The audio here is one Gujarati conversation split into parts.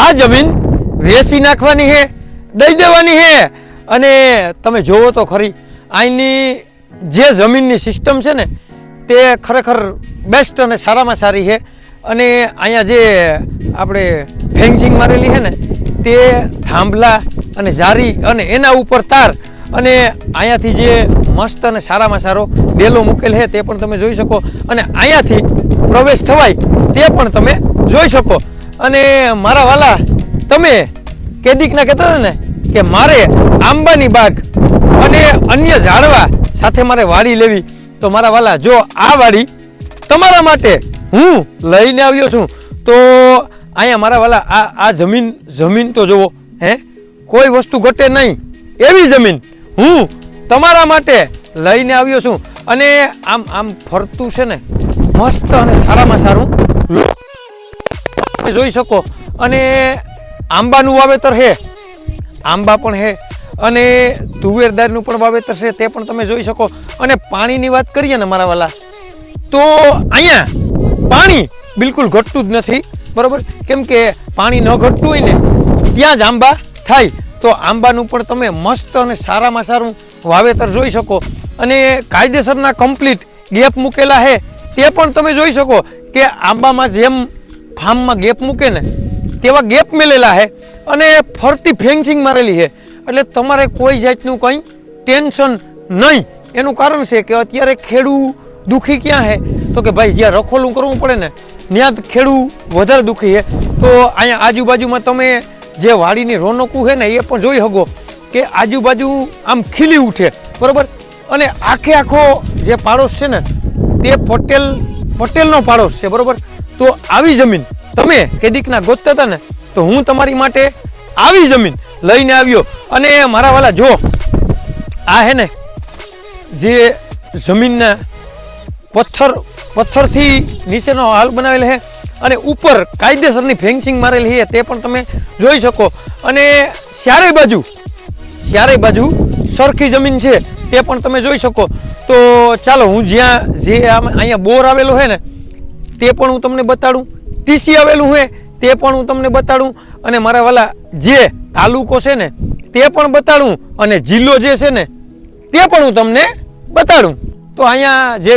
આ જમીન વેચી નાખવાની છે દઈ દેવાની છે અને તમે જોવો તો ખરી, અહીંની જે જમીનની સિસ્ટમ છે ને, તે ખરેખર બેસ્ટ અને સારામાં સારી છે અને અહીંયા જે આપણે ફેન્સિંગ મારેલી છે ને, તે થાંભલા અને જારી અને એના ઉપર તાર અને અહીંયાથી જે મસ્ત અને સારામાં સારો ડેલો મૂકેલ છે તે પણ તમે જોઈ શકો. અને અહીંયાથી પ્રવેશ થવાય, તે પણ તમે જોઈ શકો. અને મારા વાલા, તમે કેદીકના કહેતા હતા ને કે મારે આંબાની બાગ અને અન્ય ઝાડવા સાથે મારે વાડી લેવી, તો મારા વાલા, જો આ વાડી તમારા માટે હું લઈને આવ્યો છું, તો અહીંયા મારા વાલા, આ આ જમીન જમીન તો જુઓ, હે? કોઈ વસ્તુ ઘટે નહીં, એવી જમીન હું તમારા માટે લઈને આવ્યો છું. અને આમ આમ ફરતું છે ને, મસ્ત અને સારામાં સારું તમે જોઈ શકો. અને આંબાનું વાવેતર છે આંબા પણ છે અને તુવેરદારનું પણ વાવેતર છે, તે પણ તમે જોઈ શકો. અને પાણીની વાત કરીએ ને મારા વાલા, તો અહીંયા પાણી બિલકુલ ઘટતું જ નથી, બરાબર? કેમ કે પાણી ન ઘટતું હોય ને, ત્યાં જ આંબા થાય. તો આંબાનું પણ તમે મસ્ત અને સારામાં સારું વાવેતર જોઈ શકો. અને કાયદેસરના કમ્પ્લીટ ગેપ મૂકેલા છે તે પણ તમે જોઈ શકો કે આંબામાં જેમ ફાર્મમાં ગેપ મૂકે ને, તેવા ગેપ મેલેલા છે અને ફરતી ફેન્સિંગ મારેલી છે એટલે તમારે કોઈ જાતનું કંઈ ટેન્શન નહીં. એનું કારણ છે કે અત્યારે ખેડૂ દુઃખી ક્યાં છે તો કે ભાઈ, જ્યાં રખોલું કરવું પડે ને, ત્યાં જ ખેડૂ વધારે દુઃખી છે તો અહીંયા આજુબાજુમાં તમે જે વાડીની રોનકું છે ને, એ પણ જોઈ શકો કે આજુબાજુ આમ ખીલી ઉઠે. બરાબર? અને આખે આખો જે પાડોશ છે ને, તે પટેલ, પટેલનો પાડોશ છે. બરોબર? તો આવી જમીન. તમે કેદીકના ગોતતા હતા ને, તો હું તમારી માટે આવી જમીન લઈને આવ્યો. અને મારા વાલા જો આ હે ને, જે જમીનના પથ્થર, પથ્થરથી નીચેનો હાલ બનાવેલ છે અને ઉપર કાયદેસરની ફેન્સિંગ મારેલી છે તે પણ તમે જોઈ શકો. અને ચારે બાજુ ચારે બાજુ સરખી જમીન છે, તે પણ તમે જોઈ શકો. તો ચાલો, હું જ્યાં, જે અહીંયા બોર આવેલો છે ને તે પણ હું તમને બતાડું. ટીસી આવેલું છે તે પણ હું તમને બતાડું. અને મારા વાલા જે તાલુકો છે ને, તે પણ બતાડું. અને જિલ્લો જે છે ને, તે પણ હું તમને બતાડું. તો અહીંયા જે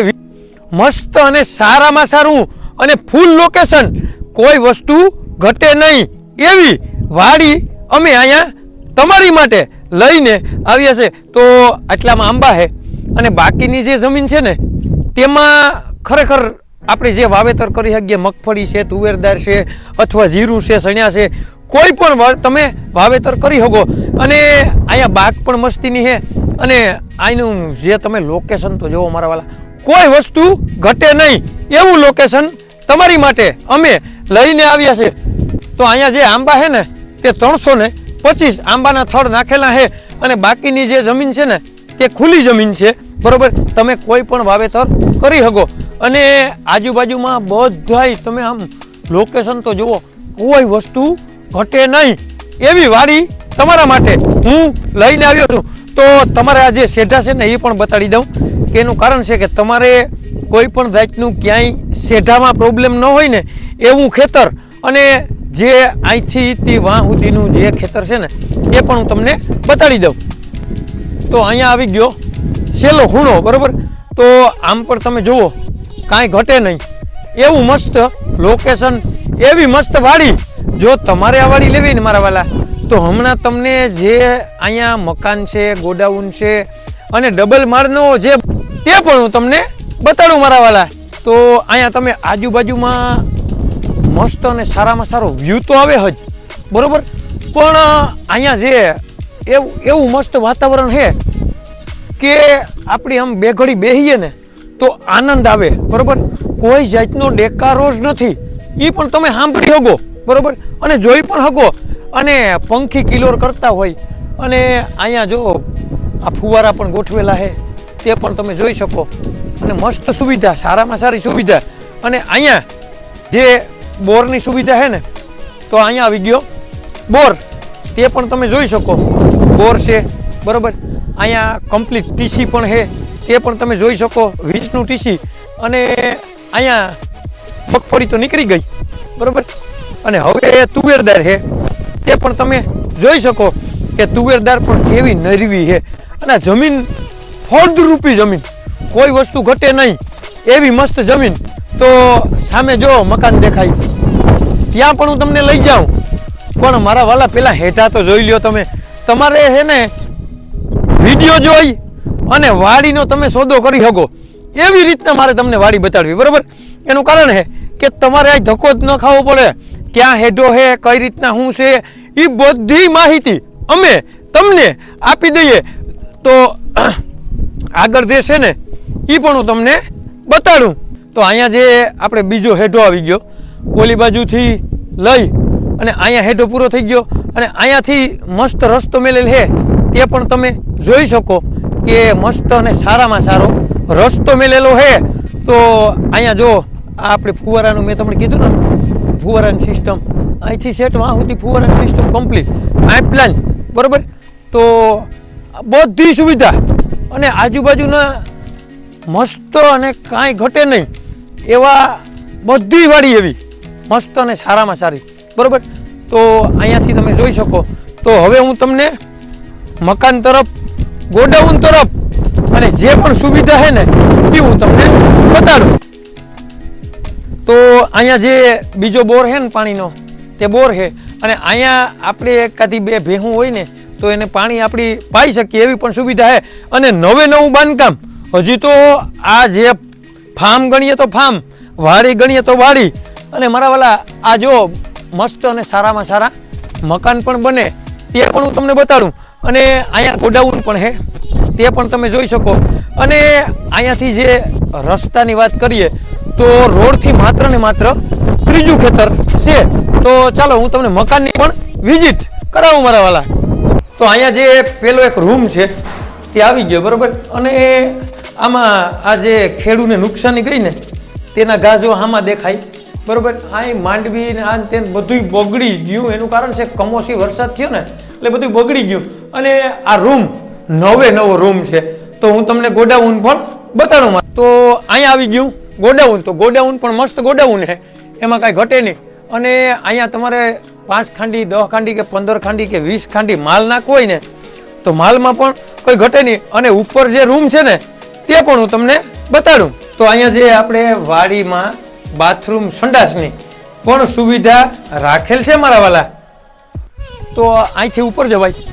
મસ્ત અને સારામાં સારું અને ફૂલ લોકેશન કોઈ વસ્તુ ઘટે નહીં. એવી વાડી અમે અહીંયા તમારી માટે લઈને આવ્યા છે. તો આટલામાં આંબા છે અને બાકીની જે જમીન છે ને, તેમાં ખરેખર આપણે જે વાવેતર કરી શકીએ, મગફળી છે, તુવેરદાર છે, અથવા જીરું છે સણ્યા છે, કોઈ પણ તમે વાવેતર કરી શકો. અને અહીંયા બાગ પણ મસ્તીની છે. અને અહીંનું જે તમે લોકેશન તો જોવો મારા વાલા, કોઈ વસ્તુ ઘટે નહીં. એવું લોકેશન તમારી માટે અમે લઈને આવ્યા છે. તો અહીંયા જે આંબા છે ને, તે ત્રણસો ને પચીસ આંબાના થડ નાખેલા છે. અને બાકીની જે જમીન છે ને, તે ખુલ્લી જમીન છે. બરોબર? તમે કોઈ પણ વાવેતર કરી શકો. અને આજુબાજુમાં બધાય તમે આમ લોકેશન તો જુઓ, કોઈ વસ્તુ ઘટે નહીં. એવી વાડી તમારા માટે હું લઈને આવ્યો છું. તો તમારે આ જે શેઢા છે ને એ પણ બતાડી દઉં, કે એનું કારણ છે કે તમારે કોઈ પણ જાતનું ક્યાંય શેઢામાં પ્રોબ્લેમ ન હોય ને, એવું ખેતર અને જે અહીંથી તે વાં સુધીનું જે ખેતર છે ને, એ પણ હું તમને બતાડી દઉં. તો અહીંયા આવી ગયો. છેલ્લો ખૂણો, બરાબર? તો આમ પણ તમે જુઓ. કાંઈ ઘટે નહીં. એવું મસ્ત લોકેશન એવી મસ્ત વાડી. જો તમારે આ વાડી લેવી ને મારા વાલા, તો હમણાં તમને જે અહીંયા મકાન છે, ગોડાઉન છે, અને ડબલ માળનો જે તે પણ હું તમને બતાડું મારા વાલા. તો અહીંયા તમે આજુબાજુમાં મસ્ત અને સારામાં સારો વ્યૂ તો આવે જ, બરોબર? પણ અહીંયા જે એવું એવું મસ્ત વાતાવરણ છે કે આપણી આમ બે ઘડી બેહીએ ને તો આનંદ આવે, બરોબર? કોઈ જાતનો ડેકારો જ નથી. એ પણ તમે સાંભળી શકો બરોબર? અને જોઈ પણ શકો અને પંખી કિલોર કરતા હોય, અને અહીંયા જો આ ફુવારા પણ ગોઠવેલા છે તે પણ તમે જોઈ શકો. અને મસ્ત સુવિધા, સારામાં સારી સુવિધા. અને અહીંયા જે બોરની સુવિધા છે ને, તો અહીંયા આવી ગયો. બોર, તે પણ તમે જોઈ શકો. બોર છે, બરોબર? અહીંયા કમ્પ્લીટ ટીસી પણ છે તે પણ તમે જોઈ શકો વીજનું ટીસી અને અહીંયા મગફળી તો નીકળી ગઈ, બરાબર? અને હવે એ તુવેરદાર છે, તે પણ તમે જોઈ શકો કે તુવેરદાર પણ કેવી નરવી છે. અને જમીન ફળદ્રુપી જમીન, કોઈ વસ્તુ ઘટે નહીં, એવી મસ્ત જમીન. તો સામે જો મકાન દેખાય, ત્યાં પણ હું તમને લઈ જાઉં. પણ મારા વાલા પેલા હેઠા તો જોઈ લ્યો તમે. તમારે છે ને વીડિયો જોઈ અને વાડીનો તમે સોદો કરી શકો. એવી રીતના મારે તમને વાડી બતાડવી, બરાબર? એનું કારણ છે કે તમારે આ ધક્કો જ ન ખાવો પડે. ક્યાં હેડો છે કઈ રીતના શું છે એ બધી માહિતી અમે તમને આપી દઈએ. તો આગળ જે છે ને એ પણ હું તમને બતાડું. તો અહીંયા જે આપણે બીજો હેડો આવી ગયો, ઓલી બાજુથી લઈ અને અહીંયા હેડો પૂરો થઈ ગયો. અને અહીંયાથી મસ્ત રસ્તો મેલેલ છે તે પણ તમે જોઈ શકો. કે મસ્ત અને સારામાં સારો રસ્તો મેલેલો છે તો અહીંયા જો આપણે ફુવારાનું મેં તમને કીધું ને, ફુવારાની સિસ્ટમ અહીંથી સેટ વાં સુધી ફુવારાની સિસ્ટમ કમ્પ્લીટ પાઇપલાઇન બરાબર? તો બધી સુવિધા. અને આજુબાજુના મસ્ત અને કાંઈ ઘટે નહીં. એવા બધી વાડી એવી. મસ્ત અને સારામાં સારી. બરાબર? તો અહીંયાથી તમે જોઈ શકો. તો હવે હું તમને મકાન તરફ ગોડાઉન તરફ. અને જે પણ સુવિધા છે ને, એ હું તમને બતાડું. તો અહીંયા જે બીજો બોર છે ને પાણીનો, તે બોર છે. અને અહીંયા આપણે એકાથી બે ભેહું હોય ને, તો એને પાણી આપણી પાઈ શકીએ એવી પણ સુવિધા છે. અને નવે નવું બાંધકામ. હજી તો આ જે ફાર્મ ગણીએ તો ફાર્મ, વાડી ગણીએ તો વાડી. અને મારા વાલા, આ જો મસ્ત અને સારામાં સારા મકાન પણ બને, તે પણ હું તમને બતાડું. અને અહીંયા ગોડાઉન પણ છે તે પણ તમે જોઈ શકો. અને અહીંયાથી જે રસ્તાની વાત કરીએ, તો રોડથી માત્ર ને માત્ર ત્રીજું ખેતર છે. તો ચાલો, હું તમને મકાનની પણ વિઝિટ કરાવું મારા વાલા. તો અહીંયા જે પેલો એક રૂમ છે, તે આવી ગયો, બરાબર? અને આમાં આ જે ખેડૂને નુકસાની ગઈ ને, તેના ઘા જો આમાં દેખાય, બરાબર? આ માંડવી ને આ તે બધું બગડી ગયું. એનું કારણ છે કમોસી વરસાદ થયો ને, એટલે બધું બગડી ગયું. અને આ રૂમ નવે નવો રૂમ છે. તો હું તમને ગોડાઉન પણ બતાડું. તો અહીંયા આવી ગયું. ગોડાઉન તો ગોડાઉન પણ મસ્ત ગોડાઉન છે. એમાં કાંઈ ઘટે નહીં. અને અહીંયા તમારે પાંચ ખાંડી દસ ખાંડી કે પંદર ખાંડી કે વીસ ખાંડી માલ નાખવો હોય ને, તો માલમાં પણ કોઈ ઘટે નહીં. અને ઉપર જે રૂમ છે ને, તે પણ હું તમને બતાડું. તો અહીંયા જે આપણે વાડીમાં બાથરૂમ સંડાસની પણ સુવિધા રાખેલ છે મારા વાલા. તો અહીંથી ઉપર જવાય.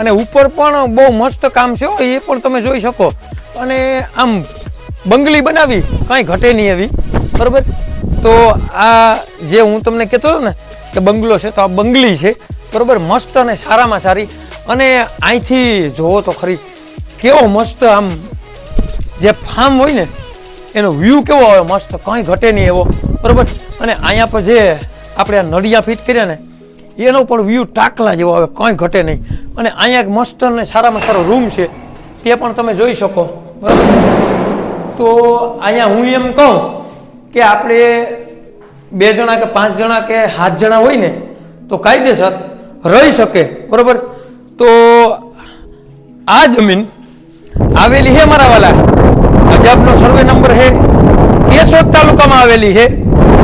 અને ઉપર પણ બહુ મસ્ત કામ છે એ પણ તમે જોઈ શકો. અને આમ બંગલી બનાવી, કાંઈ ઘટે નહીં એવી. બરાબર? તો આ જે હું તમને કહેતો હતો ને, કે બંગલો છે, તો આ બંગલી છે. બરાબર? મસ્ત અને સારામાં સારી. અને અહીંથી જોવો તો ખરી, કેવો મસ્ત આમ, જે ફાર્મ હોય ને, એનો વ્યૂ કેવો આવે? મસ્ત, કંઈ ઘટે નહીં એવો. બરાબર? અને અહીંયા પર જે આપણે આ નળિયા ફિટ કર્યા ને, એનો પણ વ્યૂ ટાકલા જેવો આવે, કંઈ ઘટે નહીં. અને અહીંયા એક મસ્ત અને સારામાં સારો રૂમ છે. તે પણ તમે જોઈ શકો. બરાબર તો અહીંયા હું એમ કહું કે આપણે બે જણા કે પાંચ જણા કે સાત જણા હોય ને, તો કાયદેસર રહી શકે. બરાબર? તો આ જમીન આવેલી છે મારા વાલા. પંજાબનો સર્વે નંબર છે કેશોદ તાલુકામાં આવેલી છે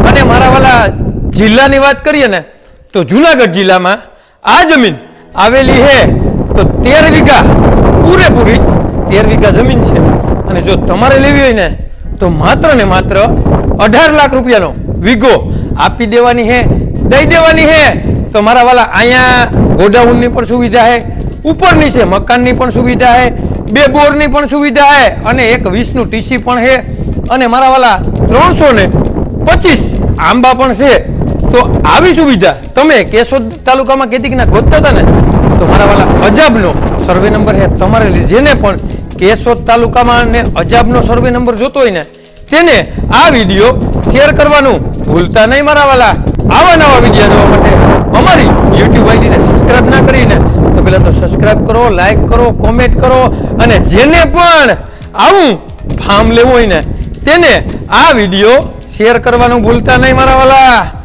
અને મારા વાલા જિલ્લાની વાત કરીએ ને, તો જુનાગઢ જિલ્લામાં આ જમીન આવેલી છે તો તેર વીઘા, પૂરેપૂરી તેર વીઘા જમીન છે. અને જો તમારે લેવી હોય ને, તો માત્ર ને માત્ર અઢાર લાખ રૂપિયાનો વીઘો આપી દેવાની છે દઈ દેવાની છે તો મારા વાલા અહીંયા ગોડાઉનની પણ સુવિધા છે ઉપર નીચે મકાનની પણ સુવિધા છે બે બોરની પણ સુવિધા છે અને એક વીસનું ટીસી પણ છે અને મારા વાલા ત્રણસો ને પચીસ આંબા પણ છે. તો આવી સુવિધા તમે કેશોદ તાલુકામાં કેતીકના ગોતતા હતા ને? તો મારા વાલા, અજાબનો સર્વે નંબર છે તમારે જેને પણ કેશોદ તાલુકામાં ને અજાબનો સર્વે નંબર જોતો હોય ને, તેને આ વીડિયો શેર કરવાનું ભૂલતા નહીં મારા વાલા. આવા નવા વીડિયો જોવા માટે અમારી યુટ્યુબ આઈડીને સબસ્ક્રાઇબ ના કરીને તો પહેલા તો સબસ્ક્રાઇબ કરો લાઈક કરો કોમેન્ટ કરો અને જેને પણ આવું ફાર્મ લેવું હોય ને, તેને આ વીડિયો શેર કરવાનું ભૂલતા નહીં મારા વાલા.